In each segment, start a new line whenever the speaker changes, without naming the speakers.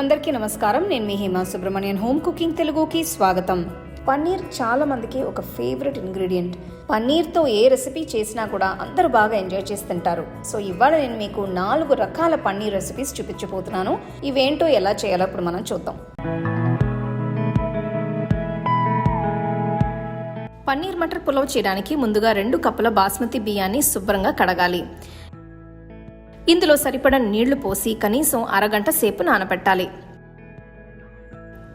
అందరికీ నమస్కారం. నేను మీ హేమా సుబ్రహ్మణ్యన్. హోమ్ కుకింగ్ తెలుగుకి స్వాగతం. పన్నీర్ చాలా మందికి ఒక ఫేవరెట్ ఇంగ్రీడియంట్. పన్నీర్తో ఏ రెసిపీ చేసినా కూడా అందరూ బాగా ఎంజాయ్ చేసి తింటారు. సో ఇవాళ నేను మీకు నాలుగు రకాల పన్నీర్ రెసిపీస్ చూపించబోతున్నాను. ఇవేంటో ఎలా చేయాలో ఇప్పుడు మనం చూద్దాం. పన్నీర్ మటర్ పులావ్ చేయడానికి ముందుగా రెండు కప్పుల బాస్మతి బియ్యాన్ని శుభ్రంగా కడగాలి. ఇందులో సరిపడా నీళ్ళు పోసి కనీసం అరగంట సేపు నానబెట్టాలి.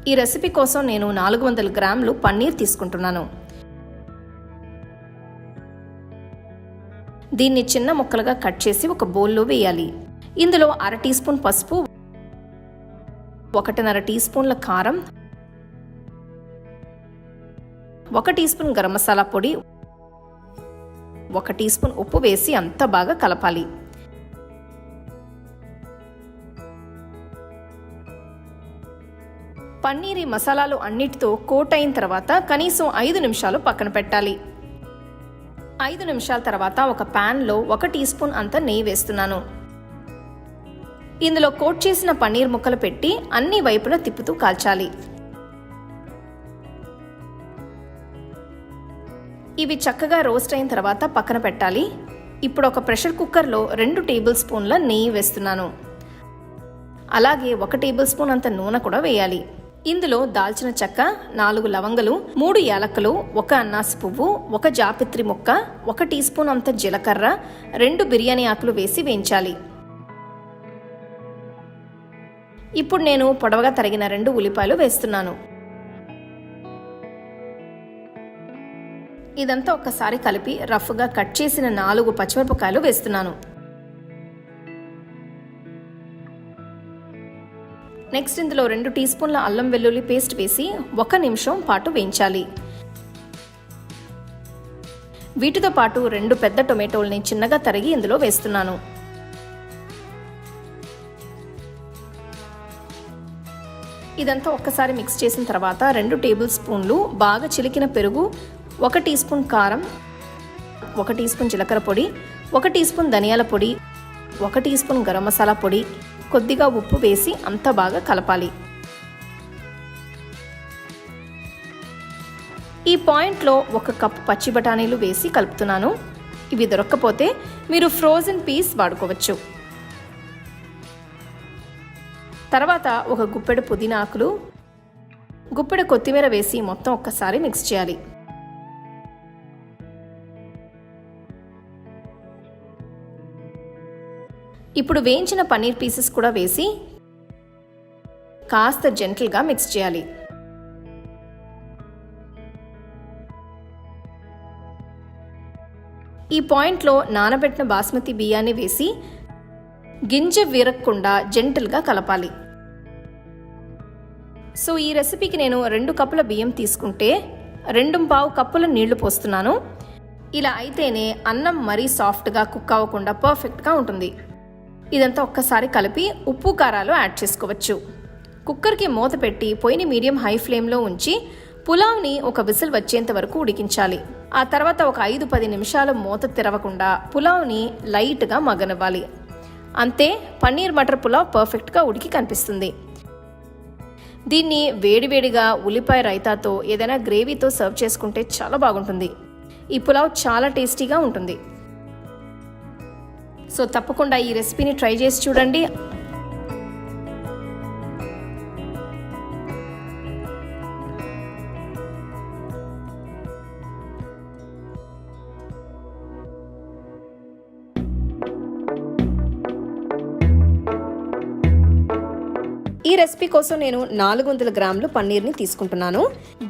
ఈ రెసిపీ కోసం నేను నాలుగు వందల గ్రాములు పన్నీర్ తీసుకుంటున్నాను. దీన్ని చిన్న ముక్కలుగా కట్ చేసి ఒక బౌల్లో వేయాలి. ఇందులో అర టీ స్పూన్ పసుపు ఒకటిన్నర టీ స్పూన్ల కారం ఒక టీ స్పూన్ గరం మసాలా పొడి ఒక టీ స్పూన్ ఉప్పు వేసి అంతా బాగా కలపాలి. పన్నీర్ మసాలాలు అన్నిటితో కోట్ అయిన తర్వాత కనీసం ఐదు నిమిషాలు పక్కన పెట్టాలి. ఐదు నిమిషాల తర్వాత ఒక ప్యాన్లో ఒక టీ స్పూన్ అంత నెయ్యి వేస్తున్నాను. ఇందులో కోట్ చేసిన పన్నీర్ ముక్కలు పెట్టి అన్ని వైపులా తిప్పుతూ కాల్చాలి. ఇవి చక్కగా రోస్ట్ అయిన తర్వాత పక్కన పెట్టాలి. ఇప్పుడు ఒక ప్రెషర్ కుక్కర్లో రెండు టేబుల్ స్పూన్ల నెయ్యి వేస్తున్నాను. అలాగే ఒక టేబుల్ స్పూన్ అంత నూనె కూడా వేయాలి. ఇందులో దాల్చిన చెక్క నాలుగు లవంగలు మూడు యాలకులు ఒక అన్నాసి పువ్వు ఒక జాపిత్రి ముక్క ఒక టీ స్పూన్ అంత జీలకర్ర రెండు బిర్యానీ ఆకులు వేసి వేయించాలి. ఇప్పుడు నేను పొడవగా తరిగిన రెండు ఉల్లిపాయలు వేస్తున్నాను. ఇదంతా ఒక్కసారి కలిపి రఫ్గా కట్ చేసిన నాలుగు పచ్చిమిరపకాయలు వేస్తున్నాను. నెక్స్ట్ ఇందులో రెండు టీ స్పూన్ల అల్లం వెల్లుల్లి పేస్ట్ వేసి ఒక నిమిషం పాటు వేయించాలి. వీటితో పాటు రెండు పెద్ద టొమాటోల్ని చిన్నగా తరిగి ఇందులో వేస్తున్నాను. ఇదంతా ఒక్కసారి మిక్స్ చేసిన తర్వాత రెండు టేబుల్ స్పూన్లు బాగా చిలికిన పెరుగు ఒక టీ స్పూన్ కారం ఒక టీ స్పూన్ జీలకర్ర పొడి ఒక టీ స్పూన్ ధనియాల పొడి ఒక టీ స్పూన్ గరం మసాలా పొడి కొద్దిగా ఉప్పు వేసి అంతా బాగా కలపాలి. ఈ పాయింట్లో ఒక కప్పు పచ్చి బఠానీలు వేసి కలుపుతున్నాను. ఇవి దొరక్కపోతే మీరు ఫ్రోజన్ పీస్ వాడుకోవచ్చు. తర్వాత ఒక గుప్పెడు పుదీనా ఆకులు గుప్పెడు కొత్తిమీర వేసి మొత్తం ఒక్కసారి మిక్స్ చేయాలి. ఇప్పుడు వేయించిన పన్నీర్ పీసెస్ కూడా వేసి కాస్త జెంటల్గా మిక్స్ చేయాలి. ఈ పాయింట్లో నానబెట్టిన బాస్మతి బియ్యాన్ని వేసి గింజ విరక్కుండా జెంటల్గా కలపాలి. సో ఈ రెసిపీకి నేను రెండు కప్పుల బియ్యం తీసుకుంటే రెండు పావు కప్పుల నీళ్ళు పోస్తున్నాను. ఇలా అయితేనే అన్నం మరీ సాఫ్ట్గా కుక్ అవ్వకుండా పర్ఫెక్ట్గా ఉంటుంది. ఇదంతా ఒక్కసారి కలిపి ఉప్పు కారాలు యాడ్ చేసుకోవచ్చు. కుక్కర్కి మూత పెట్టి పొయ్యిని మీడియం హై ఫ్లేమ్లో ఉంచి పులావ్ని ఒక విసిల్ వచ్చేంత వరకు ఉడికించాలి. ఆ తర్వాత ఒక ఐదు పది నిమిషాలు మూత తెరవకుండా పులావ్ని లైట్గా మగనివ్వాలి అంతే పన్నీర్ మటర్ పులావ్ పర్ఫెక్ట్గా ఉడికి కనిపిస్తుంది. దీన్ని వేడివేడిగా ఉల్లిపాయ రైతాతో ఏదైనా గ్రేవీతో సర్వ్ చేసుకుంటే చాలా బాగుంటుంది. ఈ పులావ్ చాలా టేస్టీగా ఉంటుంది. సో తప్పకుండా ఈ రెసిపీని ట్రై చేసి చూడండి. ఈ రెసిపీ కోసం నేను నాలుగు వందల గ్రాములు పన్నీర్ని తీసుకుంటున్నాను.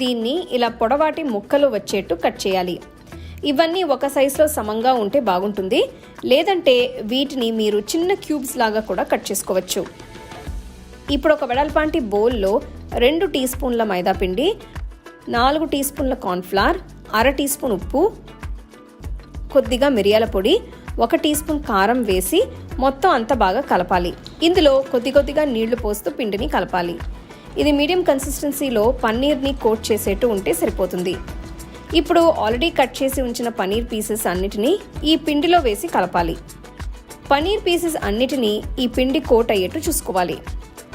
దీన్ని ఇలా పొడవాటి ముక్కలు వచ్చేట్టు కట్ చేయాలి. ఇవన్నీ ఒక సైజులో సమంగా ఉంటే బాగుంటుంది. లేదంటే వీటిని మీరు చిన్న క్యూబ్స్ లాగా కూడా కట్ చేసుకోవచ్చు. ఇప్పుడు ఒక వెడల్పాంటి బౌల్లో రెండు టీ స్పూన్ల మైదా పిండి నాలుగు టీ స్పూన్ల కార్న్ఫ్లవర్ అర టీ స్పూన్ ఉప్పు కొద్దిగా మిరియాల పొడి ఒక టీ స్పూన్ కారం వేసి మొత్తం అంతా బాగా కలపాలి. ఇందులో కొద్ది కొద్దిగా నీళ్ళు పోస్తూ పిండిని కలపాలి. ఇది మీడియం కన్సిస్టెన్సీలో పన్నీర్ని కోట్ చేసేట్టు ఉంటే సరిపోతుంది. ఇప్పుడు ఆల్రెడీ కట్ చేసి ఉంచిన పనీర్ పీసెస్ అన్నిటినీ ఈ పిండిలో వేసి కలపాలి. పనీర్ పీసెస్ అన్నిటినీ ఈ పిండి కోట్ అయ్యేట్టు చూసుకోవాలి.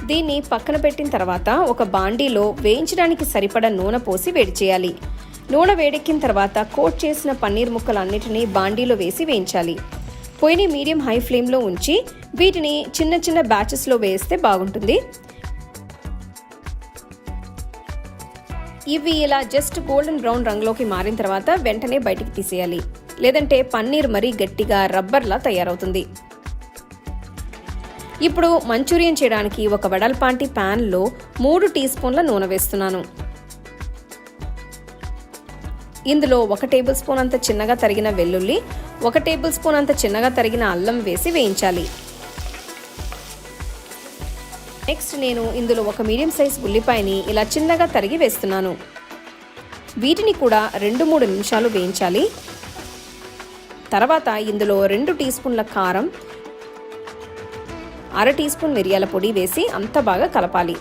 దీన్ని పక్కన పెట్టిన తర్వాత ఒక బాండీలో వేయించడానికి సరిపడా నూనె పోసి వేడి చేయాలి. నూనె వేడెక్కిన తర్వాత కోట్ చేసిన పన్నీర్ ముక్కలన్నిటినీ బాండీలో వేసి వేయించాలి. పొయ్యిని మీడియం హై ఫ్లేమ్లో ఉంచి వీటిని చిన్న చిన్న బ్యాచెస్లో వేస్తే బాగుంటుంది. ఇవి ఇలా జస్ట్ గోల్డెన్ బ్రౌన్ రంగులోకి మారిన తర్వాత వెంటనే బయటికి తీసేయాలి. లేదంటే పన్నీర్ మరీ గట్టిగా రబ్బర్లా తయారవుతుంది. ఇప్పుడు మంచూరియన్ చేయడానికి ఒక వెడల్పాంటి ప్యాన్లో మూడు టీ స్పూన్ల నూనె వేస్తున్నాను. ఇందులో ఒక టేబుల్ స్పూన్ అంత చిన్నగా తరిగిన వెల్లుల్లి ఒక టేబుల్ స్పూన్ అంత చిన్నగా తరిగిన అల్లం వేసి వేయించాలి. నెక్స్ట్ నేను ఇందులో ఒక మీడియం సైజ్ ఉల్లిపాయని ఇలా చిన్నగా తరిగి వేస్తున్నాను. వీటిని కూడా రెండు మూడు నిమిషాలు వేయించాలి. తర్వాత ఇందులో రెండు టీ స్పూన్ల కారం అర టీ స్పూన్ మిరియాల పొడి వేసి అంత బాగా కలపాలి.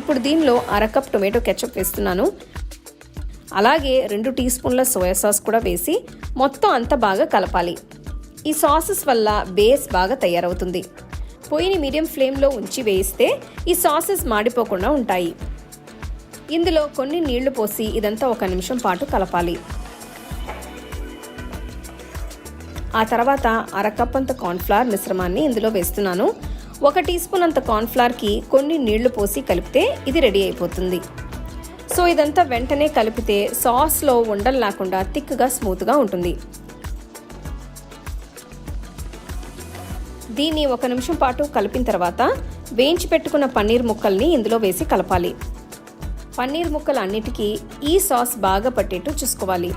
ఇప్పుడు దీనిలో అర కప్ టొమాటో కెచప్ వేస్తున్నాను. అలాగే రెండు టీ స్పూన్ల సోయా సాస్ కూడా వేసి మొత్తం అంత బాగా కలపాలి. ఈ సాసెస్ వల్ల బేస్ బాగా తయారవుతుంది. పొయ్యిని మీడియం ఫ్లేమ్లో ఉంచి వేయిస్తే ఈ సాసెస్ మాడిపోకుండా ఉంటాయి. ఇందులో కొన్ని నీళ్ళు పోసి ఇదంతా ఒక నిమిషం పాటు కలపాలి. ఆ తర్వాత అర కప్ అంత కార్న్ఫ్లవర్ మిశ్రమాన్ని ఇందులో వేస్తున్నాను. ఒక టీ స్పూన్ అంత కార్న్ఫ్లవర్కి కొన్ని నీళ్ళు పోసి కలిపితే ఇది రెడీ అయిపోతుంది. సో ఇదంతా వెంటనే కలిపితే సాస్లో ఉండలు లేకుండా థిక్గా స్మూత్గా ఉంటుంది. దీన్ని ఒక నిమిషం పాటు కలిపిన తర్వాత వేయించి పెట్టుకున్న పన్నీర్ ముక్కల్ని ఇందులో వేసి కలపాలి. పన్నీర్ ముక్కలు అన్నిటికీ ఈ సాస్ బాగా పట్టేట్టు చూసుకోవాలి.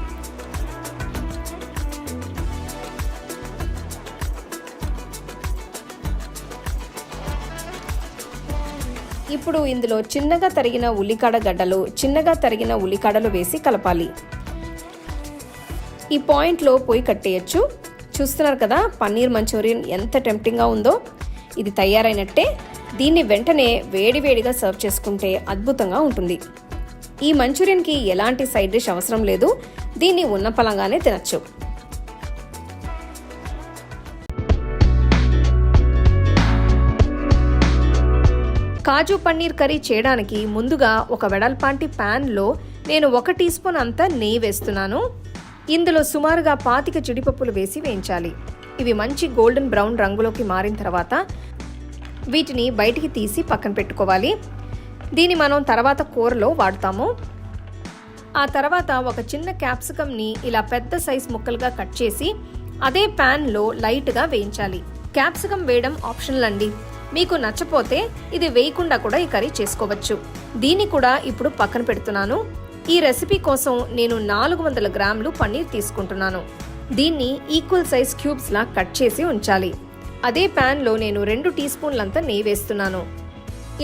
ఇప్పుడు ఇందులో చిన్నగా తరిగిన ఉల్లికాడ గడ్డలు చిన్నగా తరిగిన ఉల్లికాడలు వేసి కలపాలి. ఈ పాయింట్లో పొయ్యి కట్టేయచ్చు. చూస్తున్నారు కదా పన్నీర్ మంచూరియన్ ఎంత టెంప్టింగ్గా ఉందో. ఇది తయారైనట్టే దీన్ని వెంటనే వేడివేడిగా సర్వ్ చేసుకుంటే అద్భుతంగా ఉంటుంది. ఈ మంచూరియన్కి ఎలాంటి సైడ్ డిష్ అవసరం లేదు దీన్ని ఉన్న పలంగానే తినచ్చు. కాజు పన్నీర్ కర్రీ చేయడానికి ముందుగా ఒక వెడల్పాంటి ప్యాన్లో నేను ఒక టీ స్పూన్ అంతా నెయ్యి వేస్తున్నాను. ఇందులో సుమారుగా పాతిక జీడిపప్పులు వేసి వేయించాలి. ఇవి మంచి గోల్డెన్ బ్రౌన్ రంగులోకి మారిన తర్వాత వీటిని బయటికి తీసి పక్కన పెట్టుకోవాలి. దీన్ని మనం తర్వాత కూరలో వాడతాము. ఆ తర్వాత ఒక చిన్న క్యాప్సికమ్ని ఇలా పెద్ద సైజ్ ముక్కలుగా కట్ చేసి అదే ప్యాన్లో లైట్గా వేయించాలి. క్యాప్సికమ్ వేయడం ఆప్షనల్ అండి. మీకు నచ్చపోతే ఇది వేయకుండా కూడా ఈ కర్రీ చేసుకోవచ్చు. దీన్ని కూడా ఇప్పుడు పక్కన పెడుతున్నాను. ఈ రెసిపీ కోసం నేను నాలుగు వందల గ్రాములు పన్నీర్ తీసుకుంటున్నాను. దీన్ని ఈక్వల్ సైజ్ క్యూబ్స్ లా కట్ చేసి ఉంచాలి. అదే ప్యాన్లో నేను రెండు టీ స్పూన్లంతా నెయ్యి వేస్తున్నాను.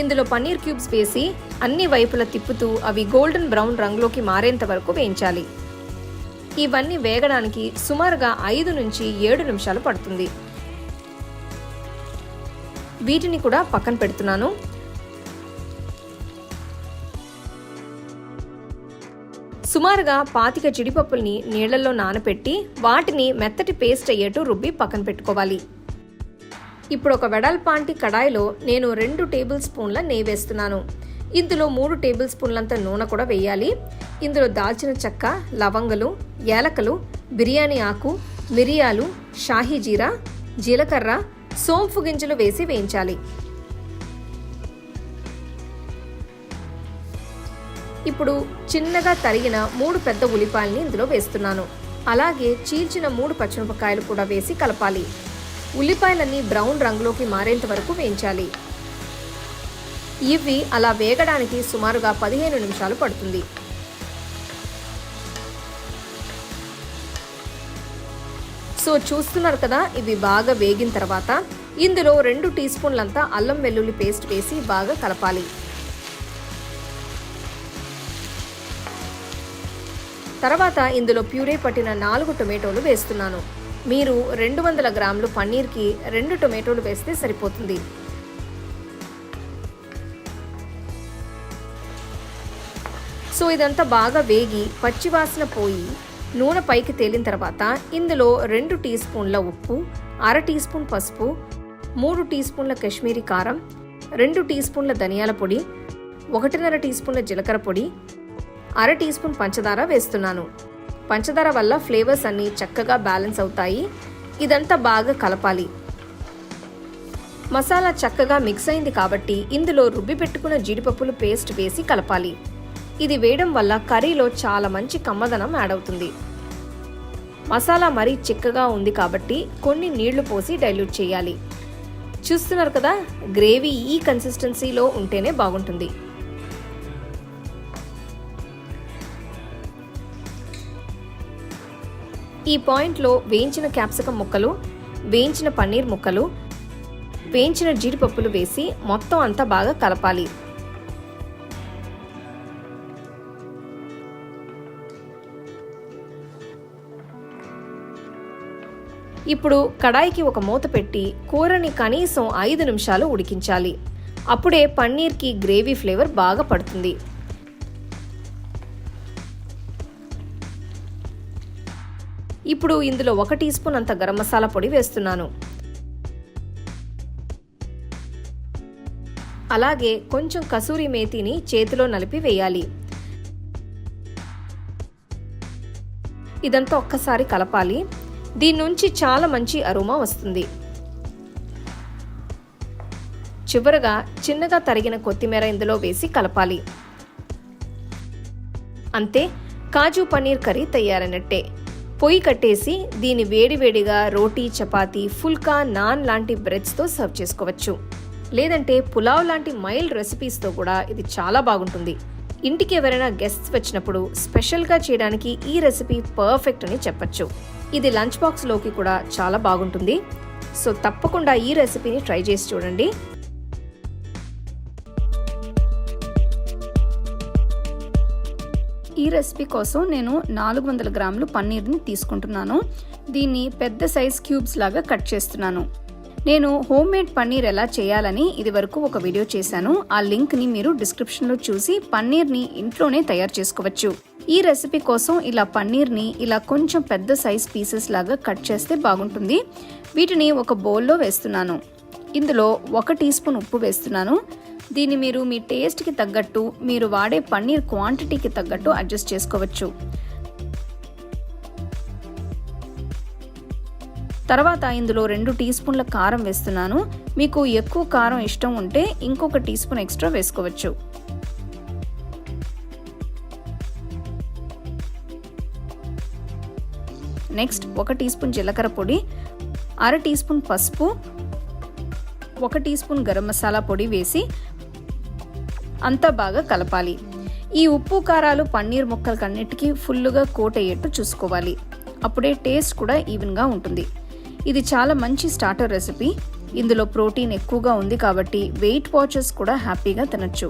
ఇందులో పన్నీర్ క్యూబ్స్ వేసి అన్ని వైపులా తిప్పుతూ అవి గోల్డెన్ బ్రౌన్ రంగులోకి మారేంత వరకు వేయించాలి. ఇవన్నీ వేగడానికి సుమారుగా ఐదు నుంచి ఏడు నిమిషాలు పడుతుంది. వీటిని కూడా పక్కన పెడుతున్నాను. సుమారుగా పాతిక జీడిపప్పుల్ని నీళ్ళలో నానపెట్టి వాటిని మెత్తటి పేస్ట్ అయ్యేట్టు రుబ్బి పక్కన పెట్టుకోవాలి. ఇప్పుడు ఒక వెడల్పాంటి కడాయిలో నేను రెండు టేబుల్ స్పూన్ల నెయ్యి వేస్తున్నాను. ఇందులో మూడు టేబుల్ స్పూన్లంత నూనె కూడా వేయాలి. ఇందులో దాల్చిన చెక్క లవంగలు ఏలకలు బిర్యానీ ఆకు మిరియాలు షాహీ జీరా జీలకర్ర సోంపు గింజలు వేసి వేయించాలి. ఇప్పుడు చిన్నగా తరిగిన మూడు పెద్ద ఉల్లిపాయల్ని ఇందులో వేస్తున్నాను. అలాగే చీల్చిన మూడు పచ్చిమిరపకాయలు కూడా వేసి కలపాలి. ఉల్లిపాయలన్నీ బ్రౌన్ రంగులోకి మారేంత వరకు వేయించాలి. ఇవి అలా వేగడానికి సుమారుగా పదిహేను నిమిషాలు పడుతుంది. సో చూస్తున్నారు కదా ఇవి బాగా వేగిన తర్వాత ఇందులో రెండు టీ స్పూన్లంతా అల్లం వెల్లుల్లి పేస్ట్ వేసి బాగా కలపాలి. తర్వాత ఇందులో ప్యూరే పట్టిన నాలుగు టొమాటోలు వేస్తున్నాను. మీరు రెండు వందల గ్రాములు పన్నీర్కి రెండు టొమాటోలు వేస్తే సరిపోతుంది. సో ఇదంతా బాగా వేగి పచ్చివాసన పోయి నూనె పైకి తేలిన తర్వాత ఇందులో రెండు టీ స్పూన్ల ఉప్పు అర టీ స్పూన్ పసుపు మూడు టీ స్పూన్ల కాశ్మీరీ కారం రెండు టీ స్పూన్ల ధనియాల పొడి ఒకటిన్నర టీ స్పూన్ల జీలకర్ర పొడి అర టీ స్పూన్ పంచదార వేస్తున్నాను. పంచదార వల్ల ఫ్లేవర్స్ అన్నీ చక్కగా బ్యాలెన్స్ అవుతాయి. ఇదంతా బాగా కలపాలి. మసాలా చక్కగా మిక్స్ అయింది కాబట్టి ఇందులో రుబ్బి పెట్టుకున్న జీడిపప్పులు పేస్ట్ వేసి కలపాలి. ఇది వేయడం వల్ల కర్రీలో చాలా మంచి కమ్మదనం యాడ్ అవుతుంది. మసాలా మరీ చిక్కగా ఉంది కాబట్టి కొన్ని నీళ్ళు పోసి డైల్యూట్ చేయాలి. చూస్తున్నారు కదా గ్రేవీ ఈ కన్సిస్టెన్సీలో ఉంటేనే బాగుంటుంది. ఈ పాయింట్లో వేయించిన క్యాప్సికం ముక్కలు వేయించిన పన్నీర్ ముక్కలు వేయించిన జీడిపప్పులు వేసి మొత్తం అంతా బాగా కలపాలి. ఇప్పుడు కడాయికి ఒక మూత పెట్టి కూరని కనీసం ఐదు నిమిషాలు ఉడికించాలి. అప్పుడే పన్నీర్కి గ్రేవీ ఫ్లేవర్ బాగా పడుతుంది. ఇప్పుడు ఇందులో ఒక టీ స్పూన్ అంత గరం మసాలా పొడి వేస్తున్నాను. అలాగే కొంచెం కసూరి మేతిని చేతిలో నలిపి వేయాలి. ఇదంతా ఒక్కసారి కలపాలి. దీని నుంచి చాలా మంచి అరుమా వస్తుంది. చివరగా చిన్నగా తరిగిన కొత్తిమీర ఇందులో వేసి కలపాలి. అంతే కాజు పన్నీర్ కర్రీ తయారైనట్టే. పొయ్యి కట్టేసి దీన్ని వేడివేడిగా రోటీ చపాతీ ఫుల్కా నాన్ లాంటి బ్రెడ్స్తో సర్వ్ చేసుకోవచ్చు. లేదంటే పులావ్ లాంటి మైల్డ్ రెసిపీస్తో కూడా ఇది చాలా బాగుంటుంది. ఇంటికి ఎవరైనా గెస్ట్స్ వచ్చినప్పుడు స్పెషల్గా చేయడానికి ఈ రెసిపీ పర్ఫెక్ట్ అని చెప్పచ్చు. ఇది లంచ్ బాక్స్లోకి కూడా చాలా బాగుంటుంది. సో తప్పకుండా ఈ రెసిపీని ట్రై చేసి చూడండి. ఈ రెసిపీ కోసం నేను నాలుగు వందల గ్రాములు పన్నీర్ని తీసుకుంటున్నాను. దీన్ని పెద్ద సైజ్ క్యూబ్స్ లాగా కట్ చేస్తున్నాను. నేను హోమ్ మేడ్ పన్నీర్ ఎలా చేయాలని ఇది వరకు ఒక వీడియో చేశాను. ఆ లింక్ని మీరు డిస్క్రిప్షన్లో చూసి పన్నీర్ని ఇంట్లోనే తయారు చేసుకోవచ్చు. ఈ రెసిపీ కోసం ఇలా పన్నీర్ని ఇలా కొంచెం పెద్ద సైజ్ పీసెస్ లాగా కట్ చేస్తే బాగుంటుంది. వీటిని ఒక బౌల్లో వేస్తున్నాను. ఇందులో ఒక టీ స్పూన్ ఉప్పు వేస్తున్నాను. దీన్ని మీరు మీ టేస్ట్కి తగ్గట్టు మీరు వాడే పన్నీర్ క్వాంటిటీకి తగ్గట్టు అడ్జస్ట్ చేసుకోవచ్చు. తర్వాత ఇందులో రెండు టీ స్పూన్ల కారం వేస్తున్నాను. మీకు ఎక్కువ కారం ఇష్టం ఉంటే ఇంకొక టీ స్పూన్ ఎక్స్ట్రా వేసుకోవచ్చు. నెక్స్ట్ ఒక టీ స్పూన్ జీలకర్ర పొడి అర టీ స్పూన్ పసుపు ఒక టీ స్పూన్ గరం మసాలా పొడి వేసి అంతా బాగా కలపాలి. ఈ ఉప్పు కారాలు పన్నీర్ ముక్కలకన్నిటికీ ఫుల్లుగా కోట్ అయ్యేట్టు చూసుకోవాలి. అప్పుడే టేస్ట్ కూడా ఈవెన్గా ఉంటుంది. ఇది చాలా మంచి స్టార్టర్ రెసిపీ. ఇందులో ప్రోటీన్ ఎక్కువగా ఉంది కాబట్టి వెయిట్ వాచర్స్ కూడా హ్యాపీగా తినచ్చు.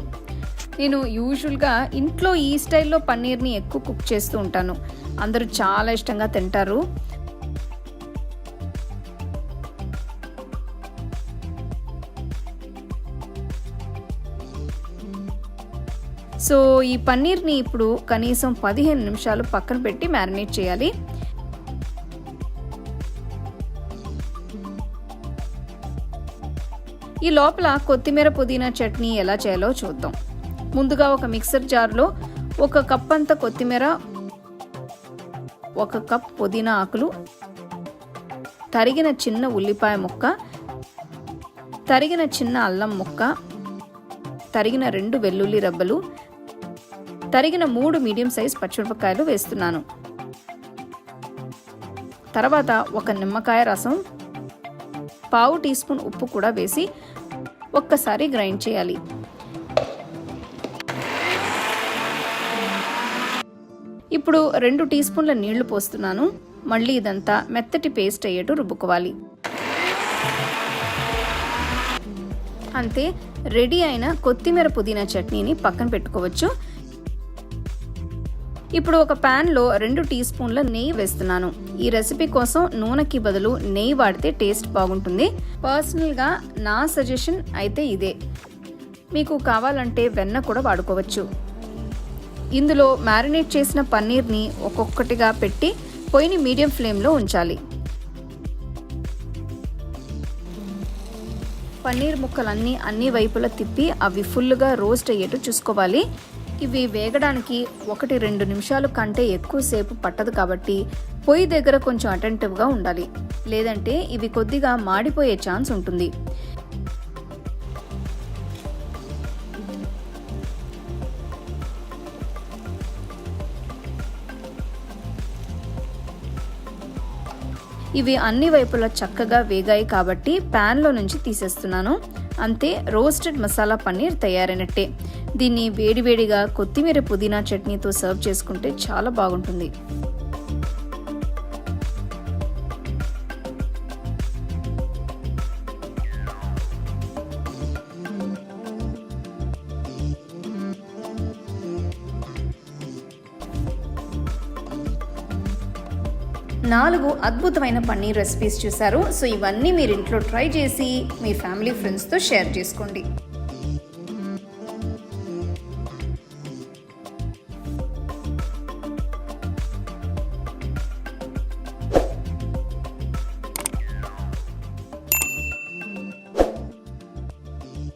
నేను యూజువల్గా ఇంట్లో ఈ స్టైల్లో పన్నీర్ని ఎక్కువ కుక్ చేస్తూ ఉంటాను. అందరూ చాలా ఇష్టంగా తింటారు. సో ఈ పన్నీర్ని ఇప్పుడు కనీసం పదిహేను నిమిషాలు పక్కన పెట్టి మ్యారినేట్ చేయాలి. ఈ లోపల కొత్తిమీర పుదీనా చట్నీ ఎలా చేయాలో చూద్దాం. ముందుగా ఒక మిక్సర్ జార్లో ఒక కప్ అంత కొత్తిమీర ఒక కప్ పుదీనా ఆకులు తరిగిన చిన్న ఉల్లిపాయ ముక్క తరిగిన చిన్న అల్లం ముక్క తరిగిన రెండు వెల్లుల్లి రబ్బలు తరిగిన మూడు మీడియం సైజ్ పచ్చిమిరపకాయలు వేస్తున్నాను. తర్వాత ఒక నిమ్మకాయ రసం పావు టీ స్పూన్ ఉప్పు కూడా వేసి ఒక్కసారి గ్రైండ్ చేయాలి. ఇప్పుడు రెండు టీ స్పూన్ల నీళ్ళు పోస్తున్నాను. మళ్ళీ ఇదంతా మెత్తటి పేస్ట్ అయ్యేట్టు రుబ్బుకోవాలి. అంతే రెడీ అయిన కొత్తిమీర పుదీనా చట్నీని పక్కన పెట్టుకోవచ్చు. ఇప్పుడు ఒక ప్యాన్లో రెండు టీ స్పూన్ల నెయ్యి వేస్తున్నాను. ఈ రెసిపీ కోసం నూనెకి బదులు నెయ్యి వాడితే టేస్ట్ బాగుంటుంది. పర్సనల్గా నా సజెషన్ అయితే ఇదే. మీకు కావాలంటే వెన్న కూడా వాడుకోవచ్చు. ఇందులో మ్యారినేట్ చేసిన పన్నీర్ని ఒక్కొక్కటిగా పెట్టి పొయ్యిని మీడియం ఫ్లేమ్లో ఉంచాలి. పన్నీర్ ముక్కలన్నీ అన్ని వైపులా తిప్పి అవి ఫుల్గా రోస్ట్ అయ్యేట్టు చూసుకోవాలి. ఇవి వేగడానికి ఒకటి రెండు నిమిషాలు కంటే ఎక్కువసేపు పట్టదు కాబట్టి పొయ్యి దగ్గర కొంచెం అటెంటివ్గా ఉండాలి. లేదంటే ఇవి కొద్దిగా మాడిపోయే ఛాన్స్ ఉంటుంది. ఇవి అన్ని వైపులా చక్కగా వేగాయి కాబట్టి ప్యాన్లో నుంచి తీసేస్తున్నాను. అంతే రోస్టెడ్ మసాలా పన్నీర్ తయారైనట్టే. దీన్ని వేడివేడిగా కొత్తిమీర పుదీనా చట్నీతో సర్వ్ చేసుకుంటే చాలా బాగుంటుంది. నాలుగు అద్భుతమైన పన్నీర్ రెసిపీస్ చూశారు. సో ఇవన్నీ మీరు ఇంట్లో ట్రై చేసి మీ ఫ్యామిలీ ఫ్రెండ్స్తో షేర్ చేసుకోండి.